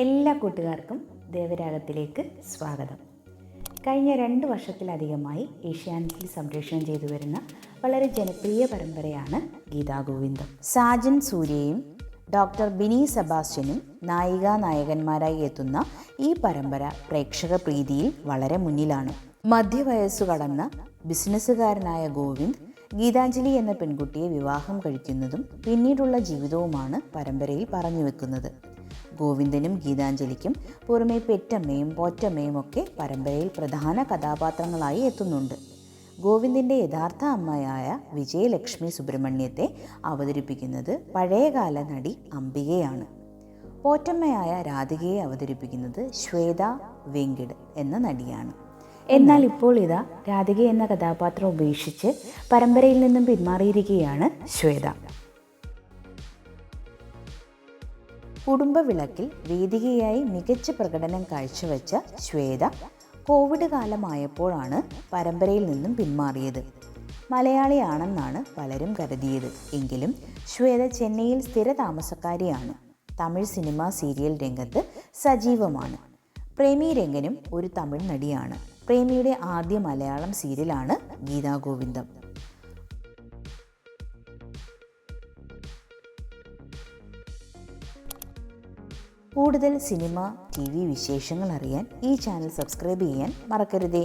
എല്ലാ കൂട്ടുകാർക്കും ദേവരാഗത്തിലേക്ക് സ്വാഗതം. കഴിഞ്ഞ രണ്ട് വർഷത്തിലധികമായി ഏഷ്യാനെറ്റിൽ സംപ്രേഷണം ചെയ്തു വരുന്ന വളരെ ജനപ്രിയ പരമ്പരയാണ് ഗീതാഗോവിന്ദം. സാജൻ സൂര്യയും ഡോക്ടർ ബിനി സെബാസ്റ്റ്യനും നായികാ നായകന്മാരായി എത്തുന്ന ഈ പരമ്പര പ്രേക്ഷക പ്രീതിയിൽ വളരെ മുന്നിലാണ്. മധ്യവയസ്സു കടന്ന ബിസിനസ്സുകാരനായ ഗോവിന്ദ് ഗീതാഞ്ജലി എന്ന പെൺകുട്ടിയെ വിവാഹം കഴിക്കുന്നതും പിന്നീടുള്ള ജീവിതവുമാണ് പരമ്പരയിൽ പറഞ്ഞു വെക്കുന്നത്. ഗോവിന്ദനും ഗീതാഞ്ജലിക്കും പുറമെ പെറ്റമ്മയും പോറ്റമ്മയും ഒക്കെ പരമ്പരയിൽ പ്രധാന കഥാപാത്രങ്ങളായി എത്തുന്നുണ്ട്. ഗോവിന്ദിന്റെ യഥാർത്ഥ അമ്മയായ വിജയലക്ഷ്മി സുബ്രഹ്മണ്യത്തെ അവതരിപ്പിക്കുന്നത് പഴയകാല നടി അംബികയാണ്. പോറ്റമ്മയായ രാധികയെ അവതരിപ്പിക്കുന്നത് ശ്വേത വെങ്കിട് എന്ന നടിയാണ്. എന്നാൽ ഇപ്പോൾ ഇതാ രാധിക എന്ന കഥാപാത്രം ഉപേക്ഷിച്ച് പരമ്പരയിൽ നിന്നും പിന്മാറിയിരിക്കുകയാണ് ശ്വേത. കുടുംബവിളക്കിൽ വേദികയായി മികച്ച പ്രകടനം കാഴ്ചവെച്ച ശ്വേത കോവിഡ് കാലമായപ്പോഴാണ് പരമ്പരയിൽ നിന്നും പിന്മാറിയത്. മലയാളിയാണെന്നാണ് പലരും കരുതിയത്. എങ്കിലും ശ്വേത ചെന്നൈയിൽ സ്ഥിര താമസക്കാരിയാണ്. തമിഴ് സിനിമ സീരിയൽ രംഗത്ത് സജീവമാണ്. പ്രേമി രംഗനും ഒരു തമിഴ് നടിയാണ്. പ്രേമിയുടെ ആദ്യ മലയാളം സീരിയലാണ് ഗീതാഗോവിന്ദം കൂടുതൽ സിനിമ ടി വി വിശേഷങ്ങൾ അറിയാൻ ഈ ചാനൽ സബ്സ്ക്രൈബ് ചെയ്യാൻ മറക്കരുതേ.